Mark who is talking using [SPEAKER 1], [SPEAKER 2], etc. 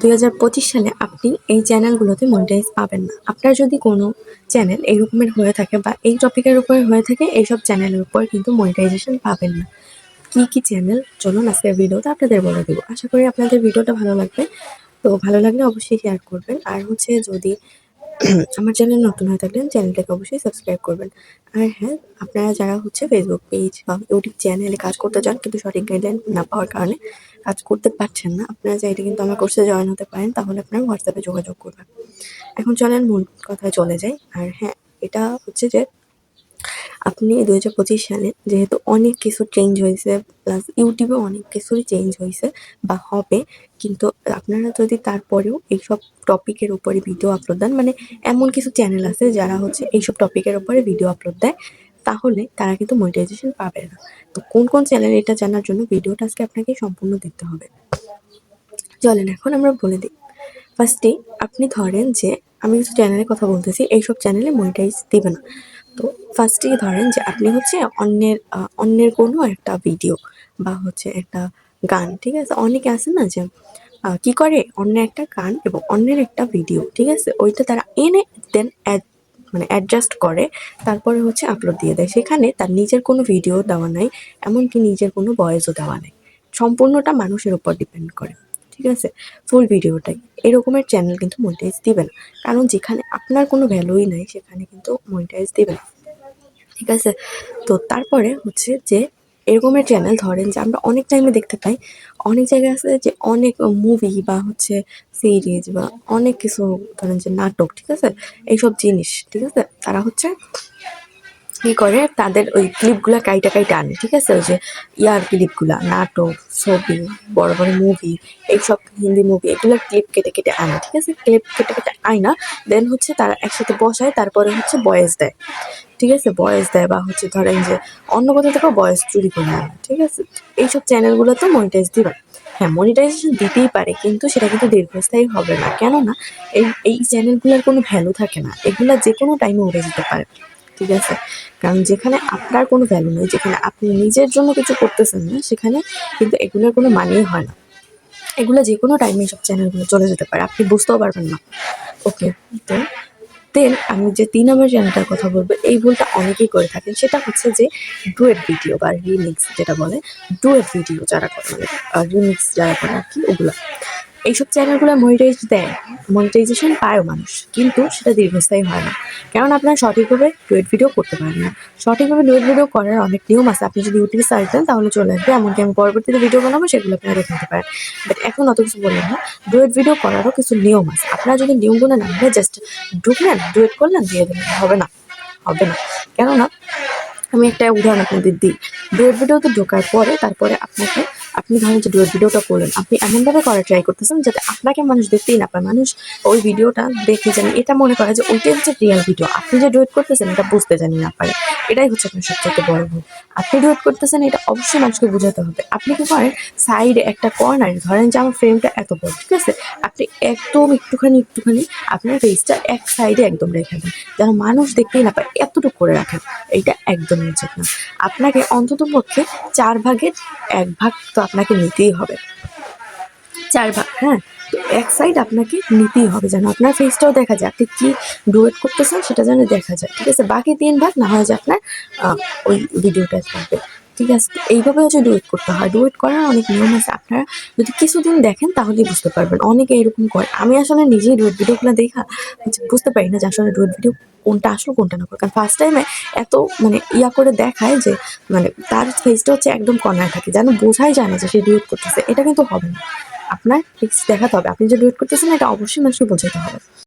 [SPEAKER 1] দুই হাজার পঁচিশ সালে আপনি এই চ্যানেলগুলোতে মনিটাইজ পাবেন না। আপনার যদি কোনো চ্যানেল এই রকমের হয়ে থাকে বা এই টপিকের উপরে হয়ে থাকে, এইসব চ্যানেলের উপর কিন্তু মনিটাইজেশন পাবেন না। কী কী চ্যানেল? চলুন আজকের ভিডিওতে আপনাদের বলে দেবো। আশা করি আপনাদের ভিডিওটা ভালো লাগবে। তো ভালো লাগলে অবশ্যই শেয়ার করবেন। আর হচ্ছে যদি আমার চ্যানেল নতুন হয়ে থাকলেন, চ্যানেলটাকে অবশ্যই সাবস্ক্রাইব করবেন। আর হ্যাঁ আপনারা যারা হচ্ছে ফেসবুক পেজ বা ইউটিউব চ্যানেলে কাজ করতে চান, কিন্তু সঠিক গাইডলাইন না পাওয়ার কারণে কাজ করতে পারছেন না, আপনারা চাইলে কিন্তু আমার কোর্সে জয়েন হতে পারেন, তাহলে আপনার হোয়াটসঅ্যাপে যোগাযোগ করবেন। এখন চলেন মূল কথায় চলে যাই। আর হ্যাঁ এটা হচ্ছে যে আপনি দু হাজার পঁচিশ সালে যেহেতু অনেক কিছু চেঞ্জ হয়েছে প্লাস ইউটিউবে অনেক কিছুই চেঞ্জ হয়েছে বা হবে, কিন্তু আপনারা যদি তারপরেও এইসব টপিকের উপরে ভিডিও আপলোড দেন মানে এমন কিছু চ্যানেল আছে যারা হচ্ছে এইসব টপিকের উপরে ভিডিও আপলোড দেয় তাহলে তারা কিন্তু মনিটাইজেশন পাবে না। তো কোন কোন চ্যানেল এটা জানার জন্য ভিডিওটা আজকে আপনাকে সম্পূর্ণ দেখতে হবে। চলেন এখন আমরা বলে দিই। ফার্স্টে আপনি ধরেন যে আমি কিছু চ্যানেলের কথা বলতেছি, এইসব চ্যানেলে মনিটাইজ দেবে না। তো ফার্স্টেই ধরেন যে আপনি হচ্ছে অন্যের অন্যের কোনো একটা ভিডিও বা হচ্ছে একটা গান, ঠিক আছে? অনেকে আছে না যে কি করে? অন্য একটা গান এবং অন্যের একটা ভিডিও ঠিক আছে? ওইটা তারা এনে দেন মানে অ্যাডজাস্ট করে, তারপরে হচ্ছে আপলোড দিয়ে দেয়। সেখানে তার নিজের কোনো ভিডিও দেওয়া নাই, এমনকি নিজের কোনো ভয়েসও দেওয়া নাই। সম্পূর্ণটা মানুষের উপর ডিপেন্ড করে, ঠিক আছে? ফুল ভিডিওটাই এরকমের চ্যানেল কিন্তু মনিটাইজ দিবে না। কারণ যেখানে আপনার কোনো ভ্যালুই নাই, সেখানে কিন্তু মনিটাইজ দিবে না। ঠিক আছে? তো তারপরে হচ্ছে যে এরকমের চ্যানেল ধরেন যে আমরা অনেক টাইমে দেখতে পাই, অনেক জায়গায় আছে যে অনেক মুভি বা হচ্ছে সিরিজ বা অনেক কিছু ধরেন যে নাটক, ঠিক আছে? এইসব জিনিস, ঠিক আছে? তারা হচ্ছে কী করে? তাদের ওই ক্লিপগুলো কাইটা কাইটা আনে, ঠিক আছে? ওই যে ইয়ার ক্লিপগুলা নাটক, ছবি, বড় বড় মুভি এইসব হিন্দি মুভি এগুলো ক্লিপ কেটে কেটে আনে, ঠিক আছে? ক্লিপ কেটে কেটে আয় না দেন হচ্ছে তারা একসাথে বসায়, তারপরে হচ্ছে বয়েস দেয়। ঠিক আছে? বয়স দেয় বা হচ্ছে ধরেন যে অন্য কোথাও থেকেও বয়স চুরি করে আনে, ঠিক আছে? এইসব চ্যানেলগুলো তো মনিটাইজ দিবে। হ্যাঁ মনিটাইজেশন দিতেই পারে, কিন্তু সেটা কিন্তু দীর্ঘস্থায়ী হবে না। কেননা এই এই চ্যানেলগুলোর কোনো ভ্যালু থাকে না। এগুলো যে কোনো টাইমে উঠে যেতে পারে, ঠিক আছে? কারণ যেখানে আপনার কোনো ভ্যালু নেই, যেখানে আপনি নিজের জন্য কিছু করতেছেন না, সেখানে কিন্তু এগুলোর কোনো মানেই হয় না। এগুলো যে কোনো টাইমে সব চ্যানেলগুলো চলে যেতে পারে, আপনি বুঝতেও পারবেন না। ওকে তো দেন আমি যে তিন নম্বর চ্যানেলটার কথা বলব, এই ভুলটা অনেকেই করে থাকেন। সেটা হচ্ছে যে ডুয়েট ভিডিও বা রিমিক্স যেটা বলে ডুয়েট ভিডিও যারা করে মানে রিমিক্স যারা করে আর কি, ওগুলো। এইসব চ্যানেলগুলো মনিটাইজ দেয় মনিটাইজেশন পায়ও মানুষ, কিন্তু সেটা দীর্ঘস্থায়ী হয় না। কারণ আপনারা সঠিকভাবে ডুয়েট ভিডিও করতে পারেন না। সঠিকভাবে ডুয়েট ভিডিও করার অনেক নিয়ম আছে। আপনি যদি ইউটিউবে সার্চ দেন, তাহলে চলে আসবে। এমনকি আমি পরবর্তীতে ভিডিও বানাবো, সেগুলো আপনারা দেখে নিতে পারেন। বাট এখন অত কিছু বললাম না। ডুয়েট ভিডিও করারও কিছু নিয়ম আছে। আপনারা যদি নিয়মগুলো না মানে জাস্ট ঢুকলেন ডুয়েট করলেন, দিয়ে দেবেন। হবে না। হবে না। কেননা, আমি একটা উদাহরণ আপনাদের দিই। ডুয়েট ভিডিওতে ঢোকার পরে, তারপরে আপনাকে আপনি ধরেন যে ভিডিওটা করলেন, আপনি এমনভাবে করার ট্রাই করতেছেন যাতে আপনাকে মানুষ দেখতেই না পায়। মানুষ ওই ভিডিওটা দেখে যেন এটা মনে করে যে ওইটাই হচ্ছে রিয়েল ভিডিও আপনি যে ডুয়েট করতেছেন, এটা বুঝতে জানি না পারে। এটাই হচ্ছে আপনার সবচেয়ে বড় ভুল। আপনি ডুয়েট করতেছেন, এটা অবশ্যই মানুষকে বোঝাতে হবে। আপনি কি করেন সাইডে একটা কর্নারে ধরেন যে আমার ফ্রেমটা এত বড়, ঠিক আছে? আপনি একদম একটুখানি একটুখানি আপনার ফেসটা এক সাইডে একদম রেখে দেন, যেন মানুষ দেখতেই না পায়। এতটুকু করে রাখেন, এইটা একদমই উচিত না। আপনাকে অন্তত পক্ষে চার ভাগের এক ভাগ তো আপনাকে নিতেই হবে। চার ভাগ। হ্যাঁ তো এক সাইড আপনাকে নিতেই হবে যেন। আপনার ফেসটাও দেখা যায়। আপনি কী ডুয়েট করতেছেন সেটা যেন দেখা যায়। ঠিক আছে? বাকি তিন ভাগ না হয় যে আপনার ওই ভিডিওটা থাকবে। ঠিক আছে? এইভাবে হচ্ছে ডুয়েট করতে হয়। ডুয়েট করার অনেক নিয়ম আছে। আপনারা যদি কিছুদিন দেখেন, তাহলেই বুঝতে পারবেন। অনেকে এরকম করে। আমি আসলে নিজেই ডুয়েট ভিডিওগুলো দেখা বুঝতে পারি না যে আসলে ডুয়েট ভিডিও কোনটা আসলো, কোনটা না। কারণ ফার্স্ট টাইমে এত মানে ইয়া করে দেখায় যে মানে তার ফেসটা হচ্ছে একদম কর্নার থাকে। যেন বোঝাই যায় না যে সে ডুয়েট করতেছে। এটা কিন্তু হবে না। আপনার ফিক্স দেখাতে হবে। আপনি যে ডুয়েট করতেছেন, এটা অবশ্যই মানুষকে বোঝাতে হবে।